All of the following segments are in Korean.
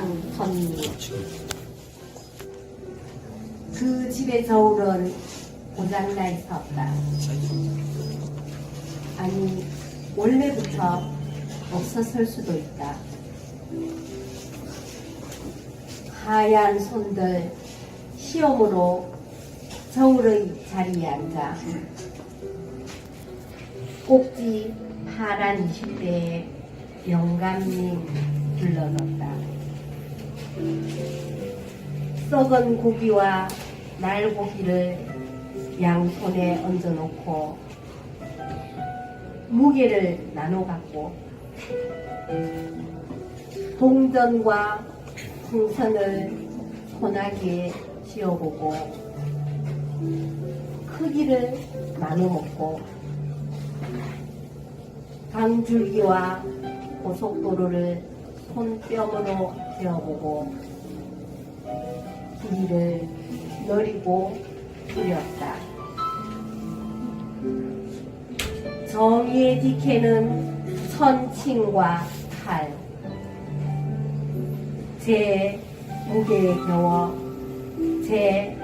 황선미 그 집의 저울은 고장나 있었다. 아니 원래부터 없었을 수도 있다. 하얀 손들 시험으로 저울의 자리에 앉아 꼭지 파란 20대의 영감님 불러넣었다. 썩은 고기와 날고기를 양손에 얹어놓고 무게를 나눠 갖고 동전과 풍선을 소나기에 씌워보고 크기를 나눠 먹고 강줄기와 고속도로를 손뼉으로 재어보고 길이를 너리고 두렸다. 정의의 디케는 천칭과 칼, 제 무게에 겨워 제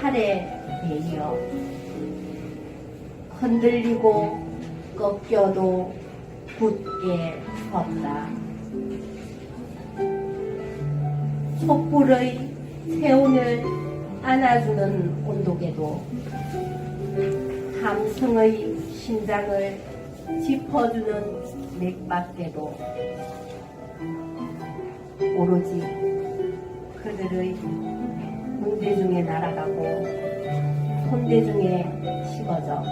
칼에 베이어 흔들리고 꺾여도 굳게 섰다. 촛불의 세운을 안아주는 온도계도 함성의 심장을 짚어주는 맥박대도 오로지 그들의 문대 중에 날아가고 손대 중에 식어져.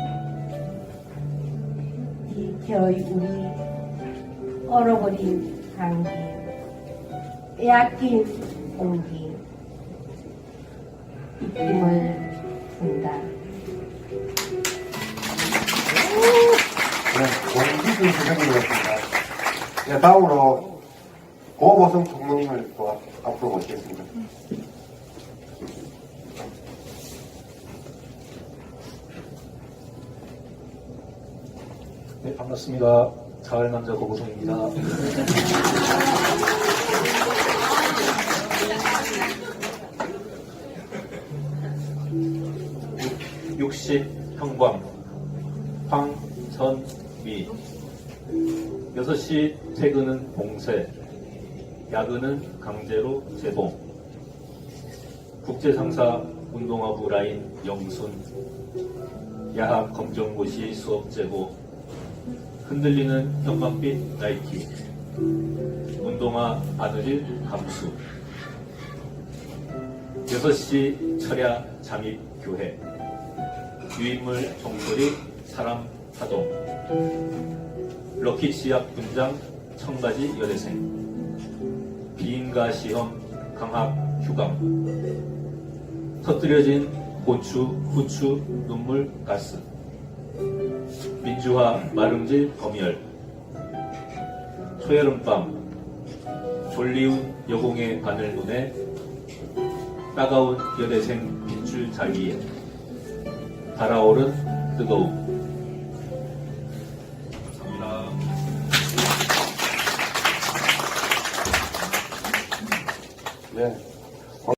디케의 우리 얼어버린 향기 빼앗긴 공기 입김을 준다. 네, 공기준 선생님이었습니다. 네, 다음으로 고보성 총무님을 또 앞- 앞으로 모시겠습니다. 네, 반갑습니다. 가을 남자 고고성입니다. 육십 형광. 황선미. 6시 퇴근은 봉쇄. 야근은 강제로 제동. 국제상사 운동화부 라인 영순. 야학 검정고시 수업 제고 흔들리는 형광빛 나이키. 운동화 바느질 감수. 6시 철야 잠입 교회 유인물 종소리 사람 파동. 럭키 치약 분장 청바지 여대생. 비인가 시험 강학 휴강. 터뜨려진 고추 후추 눈물 가스. 민주화 마름질 검열. 초여름밤 졸리운 여공의 바늘 눈에 따가운 여대생 빗줄 자위에 달아오른 뜨거움. 감사합니다. 네.